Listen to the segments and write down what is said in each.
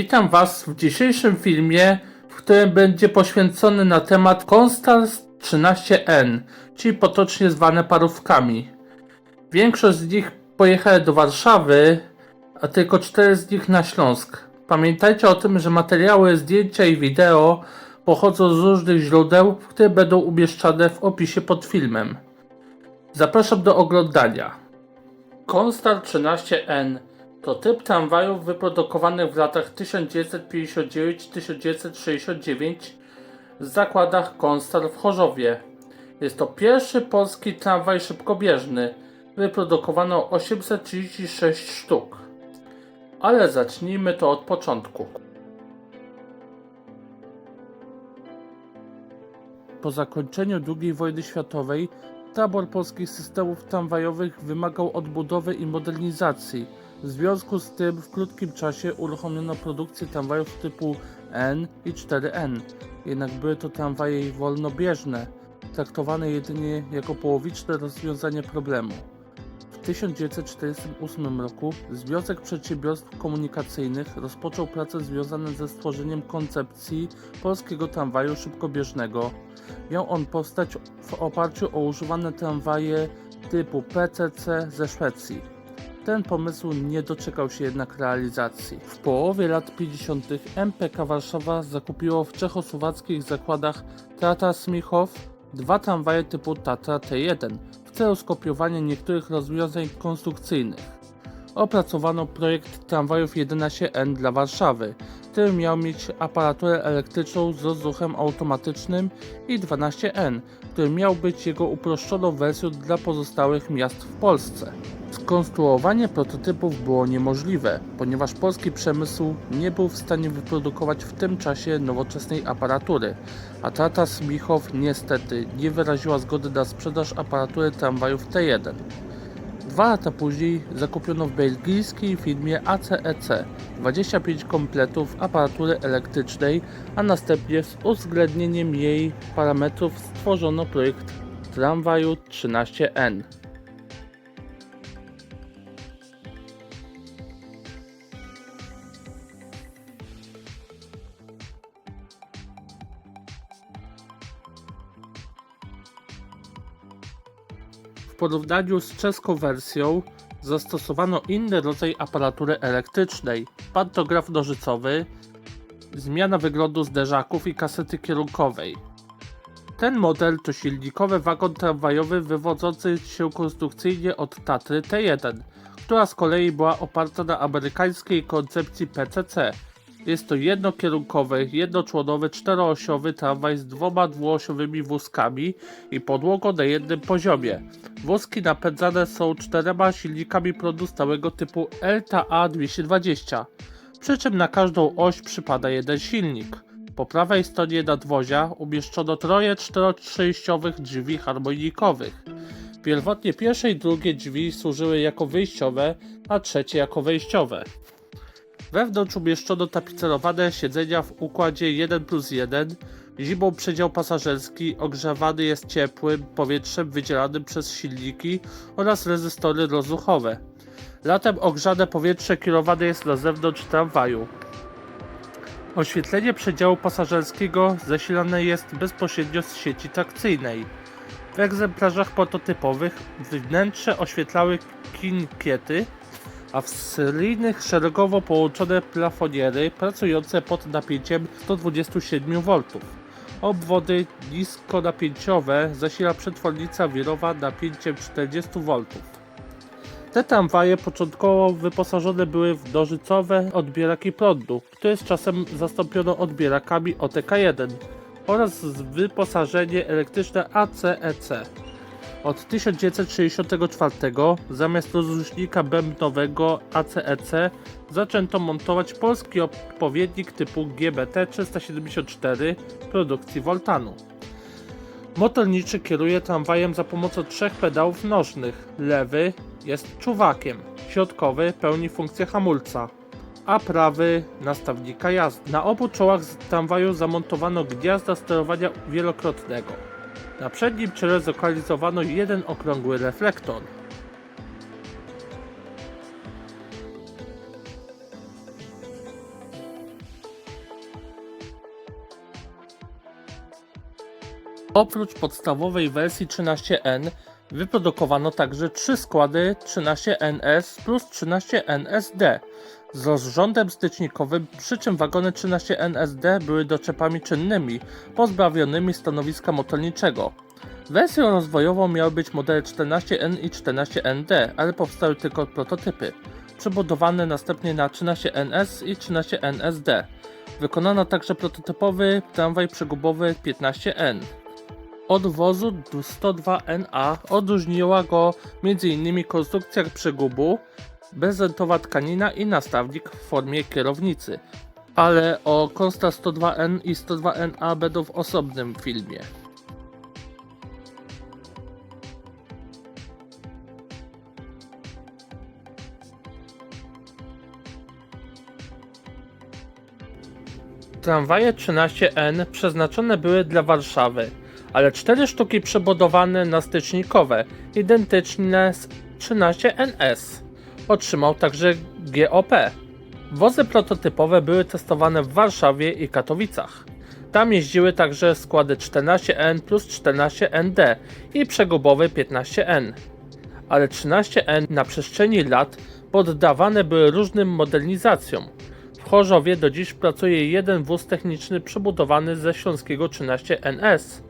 Witam Was w dzisiejszym filmie, w którym będzie poświęcony na temat Constans 13N, czyli potocznie zwane parówkami. Większość z nich pojechała do Warszawy, a tylko cztery z nich na Śląsk. Pamiętajcie o tym, że materiały, zdjęcia i wideo pochodzą z różnych źródeł, które będą umieszczane w opisie pod filmem. Zapraszam do oglądania. Constar 13N to typ tramwajów wyprodukowanych w latach 1959-1969 w zakładach Constar w Chorzowie. Jest to pierwszy polski tramwaj szybkobieżny. Wyprodukowano 836 sztuk. Ale zacznijmy to od początku. Po zakończeniu II wojny światowej tabor polskich systemów tramwajowych wymagał odbudowy i modernizacji. W związku z tym w krótkim czasie uruchomiono produkcję tramwajów typu N i 4N. Jednak były to tramwaje wolnobieżne, traktowane jedynie jako połowiczne rozwiązanie problemu. W 1948 roku Związek Przedsiębiorstw Komunikacyjnych rozpoczął prace związane ze stworzeniem koncepcji polskiego tramwaju szybkobieżnego. Miał on powstać w oparciu o używane tramwaje typu PCC ze Szwecji. Ten pomysł nie doczekał się jednak realizacji. W połowie lat 50. MPK Warszawa zakupiło w czechosłowackich zakładach Tata Smichow dwa tramwaje typu Tatra T1 w celu skopiowania niektórych rozwiązań konstrukcyjnych. Opracowano projekt tramwajów 11N dla Warszawy, który miał mieć aparaturę elektryczną z rozruchem automatycznym i 12N, który miał być jego uproszczoną wersją dla pozostałych miast w Polsce. Skonstruowanie prototypów było niemożliwe, ponieważ polski przemysł nie był w stanie wyprodukować w tym czasie nowoczesnej aparatury, a Tata Smichow niestety nie wyraziła zgody na sprzedaż aparatury tramwajów T1. Dwa lata później zakupiono w belgijskiej firmie ACEC 25 kompletów aparatury elektrycznej, a następnie z uwzględnieniem jej parametrów stworzono projekt tramwaju 13N. Porównaniu z czeską wersją zastosowano inny rodzaj aparatury elektrycznej, pantograf nożycowy, zmiana wyglądu zderzaków i kasety kierunkowej. Ten model to silnikowy wagon tramwajowy wywodzący się konstrukcyjnie od Tatry T1, która z kolei była oparta na amerykańskiej koncepcji PCC. Jest to jednokierunkowy, jednoczłonowy, czteroosiowy tramwaj z dwoma dwuosiowymi wózkami i podłogą na jednym poziomie. Wózki napędzane są czterema silnikami prądu stałego typu LTA 220, przy czym na każdą oś przypada jeden silnik. Po prawej stronie nadwozia umieszczono troje czteroczęściowych drzwi harmonikowych. Pierwotnie pierwsze i drugie drzwi służyły jako wyjściowe, a trzecie jako wejściowe. Wewnątrz umieszczono tapicerowane siedzenia w układzie 1 plus 1. Zimą przedział pasażerski ogrzewany jest ciepłym powietrzem wydzielanym przez silniki oraz rezystory rozruchowe. Latem ogrzane powietrze kierowane jest na zewnątrz tramwaju. Oświetlenie przedziału pasażerskiego zasilane jest bezpośrednio z sieci trakcyjnej. W egzemplarzach prototypowych wnętrze oświetlały kinkiety, a w seryjnych szeregowo połączone plafoniery pracujące pod napięciem 127 V. Obwody niskonapięciowe zasila przetwornica wirowa napięciem 40 V. Te tramwaje początkowo wyposażone były w nożycowe odbieraki prądu, które z czasem zastąpiono odbierakami OTK1 oraz wyposażenie elektryczne ACEC. Od 1964 zamiast rozrusznika bębnowego ACEC zaczęto montować polski odpowiednik typu GBT-374 produkcji Voltanu. Motorniczy kieruje tramwajem za pomocą trzech pedałów nożnych. Lewy jest czuwakiem, środkowy pełni funkcję hamulca, a prawy nastawnika jazdy. Na obu czołach tramwaju zamontowano gniazda sterowania wielokrotnego. Na przednim czele zlokalizowano jeden okrągły reflektor. Oprócz podstawowej wersji 13N wyprodukowano także trzy składy 13NS plus 13NSD z rozrządem stycznikowym, przy czym wagony 13NSD były doczepami czynnymi, pozbawionymi stanowiska motorniczego. Wersją rozwojową miały być modele 14N i 14ND, ale powstały tylko prototypy, przebudowane następnie na 13NS i 13NSD. Wykonano także prototypowy tramwaj przegubowy 15N. Od wozu 102NA odróżniła go m.in. konstrukcja przegubu, bezrentowa tkanina i nastawnik w formie kierownicy. Ale o Costa 102N i 102NA będą w osobnym filmie. Tramwaje 13N przeznaczone były dla Warszawy, ale cztery sztuki przebudowane na stycznikowe, identyczne z 13NS. Otrzymał także GOP. Wozy prototypowe były testowane w Warszawie i Katowicach. Tam jeździły także składy 14N plus 14ND i przegubowy 15N. Ale 13N na przestrzeni lat poddawane były różnym modernizacjom. W Chorzowie do dziś pracuje jeden wóz techniczny przebudowany ze śląskiego 13NS,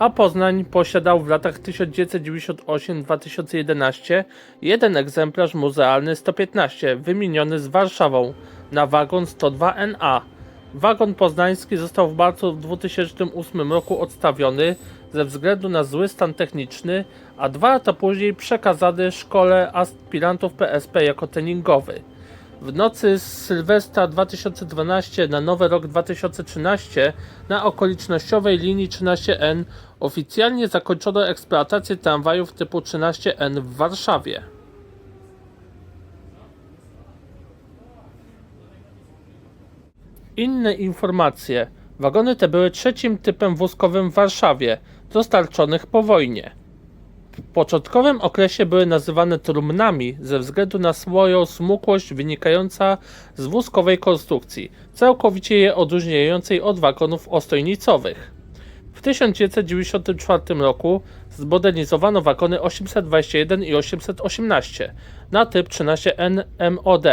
a Poznań posiadał w latach 1998-2011 jeden egzemplarz muzealny 115 wymieniony z Warszawą na wagon 102NA. Wagon poznański został w marcu 2008 roku odstawiony ze względu na zły stan techniczny, a dwa lata później przekazany szkole aspirantów PSP jako treningowy. W nocy z Sylwestra 2012 na Nowy Rok 2013 na okolicznościowej linii 13N oficjalnie zakończono eksploatację tramwajów typu 13N w Warszawie. Inne informacje. Wagony te były trzecim typem wózkowym w Warszawie, dostarczonych po wojnie. W początkowym okresie były nazywane trumnami ze względu na swoją smukłość wynikająca z wózkowej konstrukcji, całkowicie je odróżniającej od wagonów ostojnicowych. W 1994 roku zmodernizowano wagony 821 i 818 na typ 13N MOD.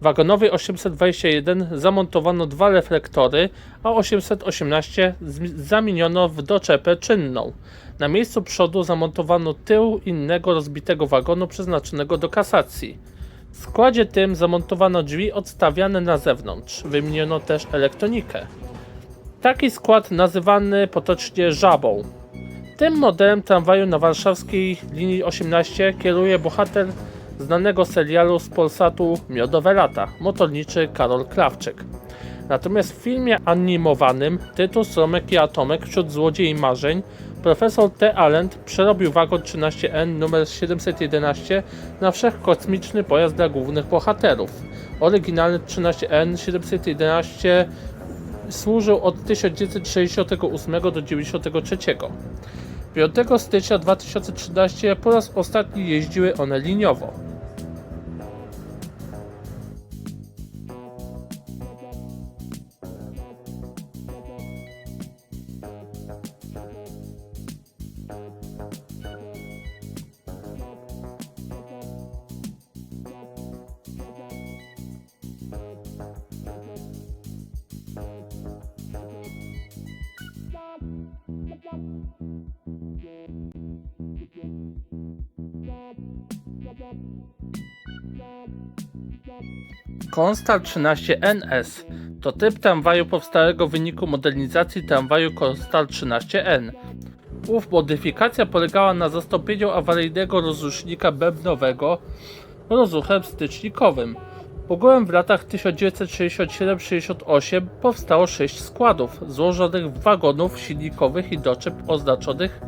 Wagonowi 821 zamontowano dwa reflektory, a 818 zmi- zamieniono w doczepę czynną. Na miejscu przodu zamontowano tył innego rozbitego wagonu przeznaczonego do kasacji. W składzie tym zamontowano drzwi odstawiane na zewnątrz. Wymieniono też elektronikę. Taki skład nazywany potocznie żabą. Tym modelem tramwaju na warszawskiej linii 18 kieruje bohater znanego serialu z Polsatu Miodowe Lata, motorniczy Karol Krawczyk. Natomiast w filmie animowanym Tytus, Romek i Atomek wśród złodziei marzeń profesor T. Allen przerobił wagon 13N numer 711 na wszechkosmiczny pojazd dla głównych bohaterów. Oryginalny 13N 711 służył od 1968 do 1993. 5 stycznia 2013 po raz ostatni jeździły one liniowo. Constar 13NS to typ tramwaju powstałego w wyniku modernizacji tramwaju Constar 13N. Ów modyfikacja polegała na zastąpieniu awaryjnego rozrusznika bębnowego rozruchem stycznikowym. Ogółem w latach 1967-68 powstało 6 składów złożonych z wagonów silnikowych i doczep oznaczonych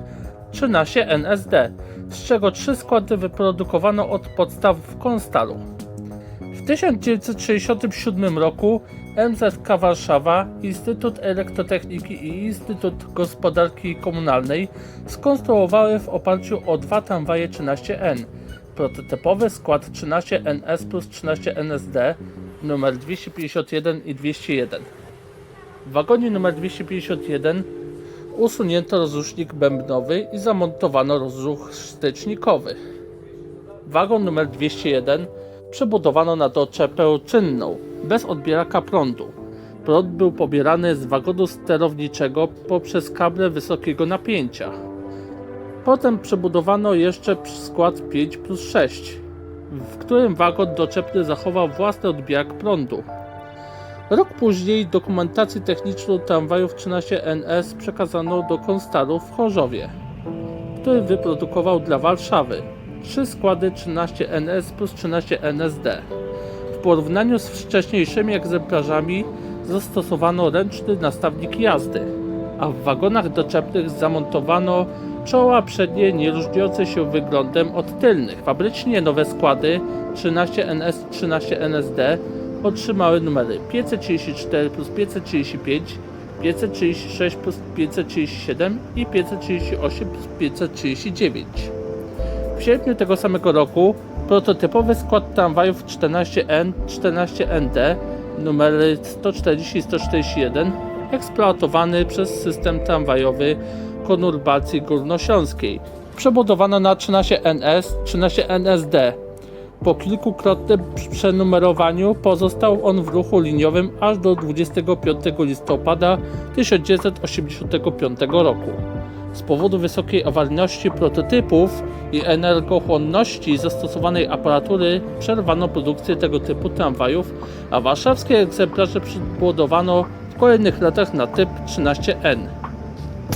13 NSD, z czego 3 składy wyprodukowano od podstaw w Konstalu. W 1967 roku MZK Warszawa, Instytut Elektrotechniki i Instytut Gospodarki Komunalnej skonstruowały w oparciu o dwa tramwaje 13N. Prototypowy skład 13NS plus 13NSD numer 251 i 201. W wagonie numer 251 Usunięto rozrusznik bębnowy i zamontowano rozruch wstecznikowy. Wagon numer 201 przebudowano na doczepę czynną, bez odbieraka prądu. Prąd był pobierany z wagonu sterowniczego poprzez kable wysokiego napięcia. Potem przebudowano jeszcze skład 5 plus 6, w którym wagon doczepny zachował własny odbierak prądu. Rok później dokumentację techniczną tramwajów 13NS przekazano do Konstaru w Chorzowie, który wyprodukował dla Warszawy trzy składy 13NS plus 13NSD. W porównaniu z wcześniejszymi egzemplarzami zastosowano ręczny nastawnik jazdy, a w wagonach doczepnych zamontowano czoła przednie nie różniące się wyglądem od tylnych. Fabrycznie nowe składy 13NS 13NSD otrzymały numery 534 plus 535, 536 plus 537 i 538 plus 539. W sierpniu tego samego roku prototypowy skład tramwajów 14N, 14ND numery 140 i 141 eksploatowany przez system tramwajowy konurbacji górnośląskiej. Przebudowano na 13NS, 13NSD. Po kilkukrotnym przenumerowaniu pozostał on w ruchu liniowym aż do 25 listopada 1985 roku. Z powodu wysokiej awaryjności prototypów i energochłonności zastosowanej aparatury przerwano produkcję tego typu tramwajów, a warszawskie egzemplarze przebudowano w kolejnych latach na typ 13N.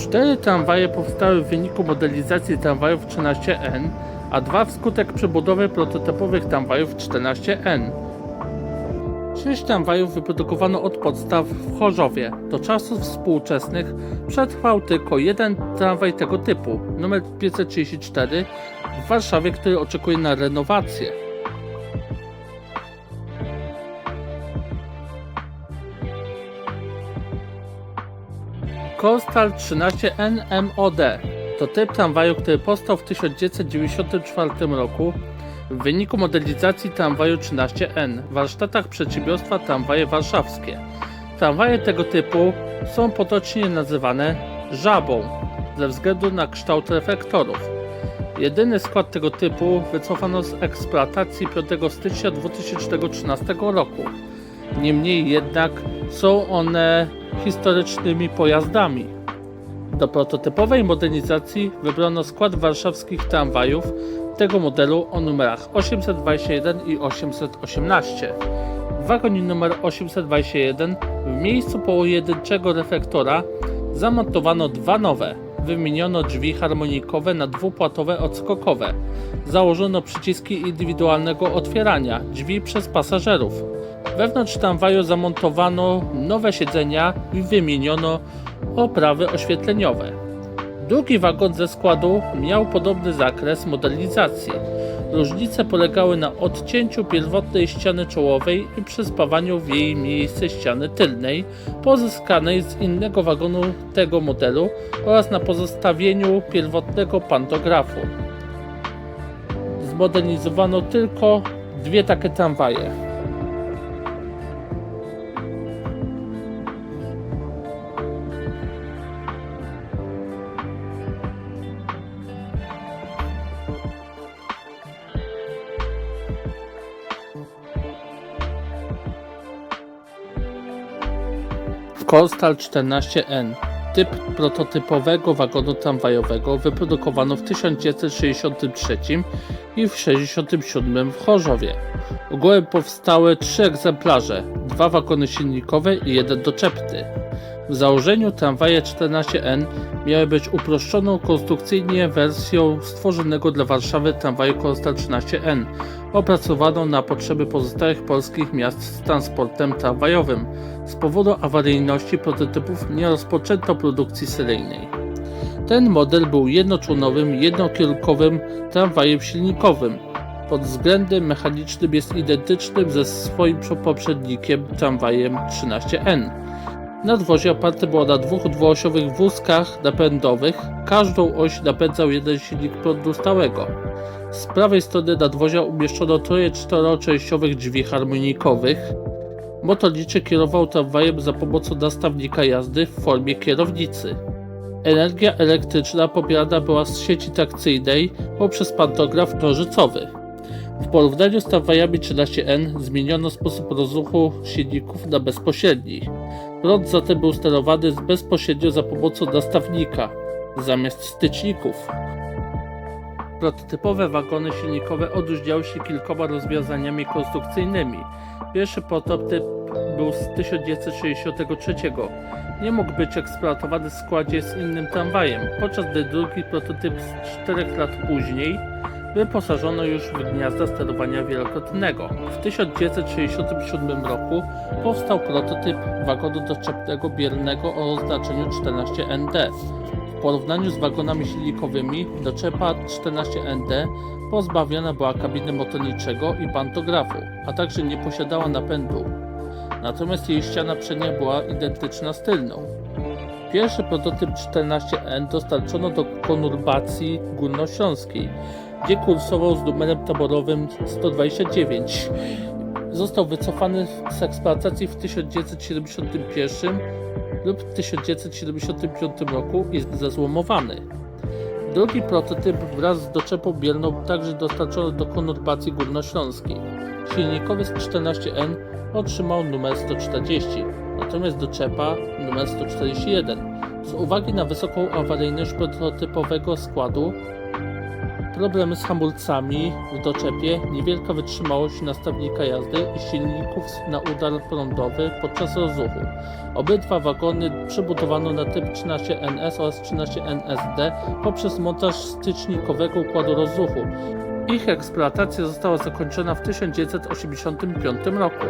Cztery tramwaje powstały w wyniku modelizacji tramwajów 13N, a dwa wskutek przebudowy prototypowych tramwajów 14N. Sześć tramwajów wyprodukowano od podstaw w Chorzowie. Do czasów współczesnych przetrwał tylko jeden tramwaj tego typu, numer 534 w Warszawie, który oczekuje na renowację. Coastal 13N MOD to typ tramwaju, który powstał w 1994 roku w wyniku modelizacji tramwaju 13N w warsztatach przedsiębiorstwa Tramwaje Warszawskie. Tramwaje tego typu są potocznie nazywane żabą ze względu na kształt reflektorów. Jedyny skład tego typu wycofano z eksploatacji 5 stycznia 2013 roku. Niemniej jednak są one historycznymi pojazdami. Do prototypowej modernizacji wybrano skład warszawskich tramwajów tego modelu o numerach 821 i 818. W wagonie numer 821 w miejscu pojedynczego reflektora zamontowano dwa nowe. Wymieniono drzwi harmonikowe na dwupłatowe odskokowe. Założono przyciski indywidualnego otwierania drzwi przez pasażerów. Wewnątrz tramwaju zamontowano nowe siedzenia i wymieniono oprawy oświetleniowe. Drugi wagon ze składu miał podobny zakres modernizacji. Różnice polegały na odcięciu pierwotnej ściany czołowej i przyspawaniu w jej miejsce ściany tylnej, pozyskanej z innego wagonu tego modelu oraz na pozostawieniu pierwotnego pantografu. Zmodernizowano tylko dwie takie tramwaje. Coastal 14N Typ prototypowego wagonu tramwajowego wyprodukowano w 1963 i w 1967 w Chorzowie. Ogółem powstały trzy egzemplarze, dwa wagony silnikowe i jeden doczepny. W założeniu tramwaje 14N miały być uproszczoną konstrukcyjnie wersją stworzonego dla Warszawy tramwaju Coastal 13N, opracowaną na potrzeby pozostałych polskich miast z transportem tramwajowym. Z powodu awaryjności prototypów nie rozpoczęto produkcji seryjnej. Ten model był jednoczłonowym, jednokierunkowym tramwajem silnikowym. Pod względem mechanicznym jest identycznym ze swoim poprzednikiem tramwajem 13N. Nadwozie oparte było na dwóch dwuosiowych wózkach napędowych. Każdą oś napędzał jeden silnik prądu stałego. Z prawej strony nadwozia umieszczono troje czteroczęściowych drzwi harmonikowych. Motorniczy kierował tramwajem za pomocą nastawnika jazdy w formie kierownicy. Energia elektryczna pobierana była z sieci trakcyjnej poprzez pantograf nożycowy. W porównaniu z tramwajami 13N zmieniono sposób rozruchu silników na bezpośredni. Prąd zatem był sterowany bezpośrednio za pomocą nastawnika, zamiast styczników. Prototypowe wagony silnikowe odróżniały się kilkoma rozwiązaniami konstrukcyjnymi. Pierwszy prototyp był z 1963. Nie mógł być eksploatowany w składzie z innym tramwajem, podczas gdy drugi prototyp z 4 lat później wyposażono już w gniazda sterowania wielokrotnego. W 1967 roku powstał prototyp wagonu doczepnego biernego o oznaczeniu 14ND. W porównaniu z wagonami silnikowymi doczepa 14ND pozbawiona była kabiny motorniczego i pantografu, a także nie posiadała napędu. Natomiast jej ściana przednia była identyczna z tylną. Pierwszy prototyp 14N dostarczono do konurbacji górnośląskiej, gdzie kursował z numerem taborowym 129. Został wycofany z eksploatacji w 1971 lub 1975 roku i zezłomowany. Drugi prototyp wraz z doczepą bielną także dostarczono do konurbacji górnośląskiej. Silnikowy z 14N otrzymał numer 140, natomiast doczepa numer 141. Z uwagi na wysoką awaryjność prototypowego składu, problemy z hamulcami w doczepie, niewielka wytrzymałość nastawnika jazdy i silników na udar prądowy podczas rozruchu. Obydwa wagony przebudowano na typ 13NS oraz 13NSD poprzez montaż stycznikowego układu rozruchu. Ich eksploatacja została zakończona w 1985 roku.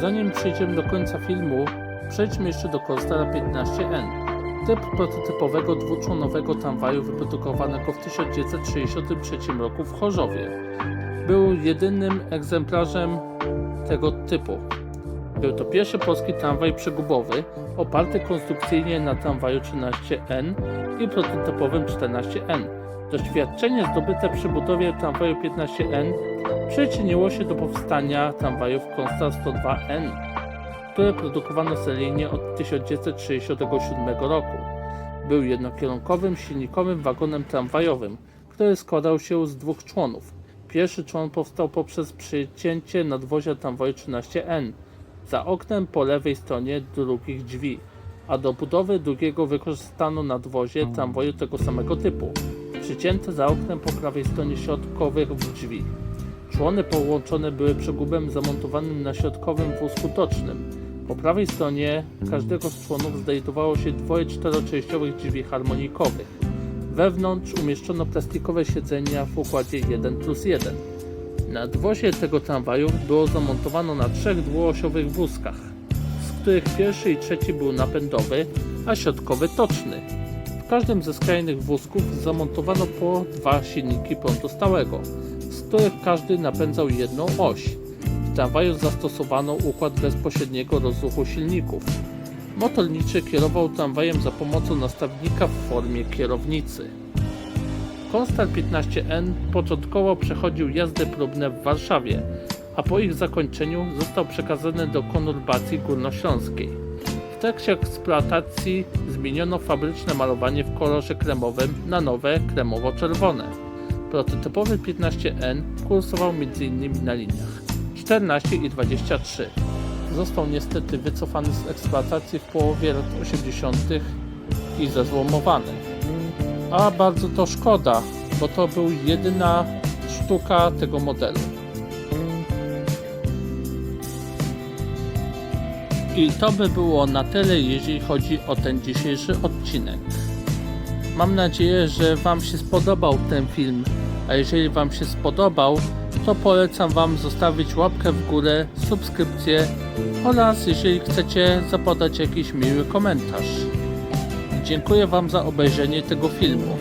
Zanim przejdziemy do końca filmu, przejdźmy jeszcze do Coastera 15N. Typ prototypowego dwuczłonowego tramwaju wyprodukowanego w 1963 roku w Chorzowie. Był jedynym egzemplarzem tego typu. Był to pierwszy polski tramwaj przegubowy, oparty konstrukcyjnie na tramwaju 13N i prototypowym 14N. Doświadczenie zdobyte przy budowie tramwaju 15N przyczyniło się do powstania tramwajów Constar 102N, które produkowano seryjnie od 1967 roku. Był jednokierunkowym silnikowym wagonem tramwajowym, który składał się z dwóch członów. Pierwszy człon powstał poprzez przycięcie nadwozia tramwaju 13N za oknem po lewej stronie drugich drzwi, a do budowy drugiego wykorzystano nadwozie tramwaju tego samego typu, przycięte za oknem po prawej stronie środkowych drzwi. Człony połączone były przegubem zamontowanym na środkowym wózku tocznym. Po prawej stronie każdego z członów znajdowało się dwoje czteroczęściowych drzwi harmonikowych. Wewnątrz umieszczono plastikowe siedzenia w układzie 1 plus 1. Nadwozie tego tramwaju było zamontowano na trzech dwuosiowych wózkach, z których pierwszy i trzeci był napędowy, a środkowy toczny. W każdym ze skrajnych wózków zamontowano po dwa silniki prądu stałego, z których każdy napędzał jedną oś. W tramwaju zastosowano układ bezpośredniego rozruchu silników. Motorniczy kierował tramwajem za pomocą nastawnika w formie kierownicy. Konstar 15N początkowo przechodził jazdy próbne w Warszawie, a po ich zakończeniu został przekazany do konurbacji górnośląskiej. W trakcie eksploatacji zmieniono fabryczne malowanie w kolorze kremowym na nowe kremowo-czerwone. Prototypowy 15N kursował m.in. na liniach 14 i 23. Został niestety wycofany z eksploatacji w połowie lat 80. i zezłomowany. A bardzo to szkoda, bo to był jedyna sztuka tego modelu. I to by było na tyle, jeżeli chodzi o ten dzisiejszy odcinek. Mam nadzieję, że Wam się spodobał ten film, a jeżeli Wam się spodobał, to polecam Wam zostawić łapkę w górę, subskrypcję oraz jeżeli chcecie zapodać jakiś miły komentarz. Dziękuję Wam za obejrzenie tego filmu.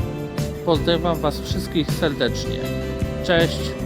Pozdrawiam Was wszystkich serdecznie. Cześć!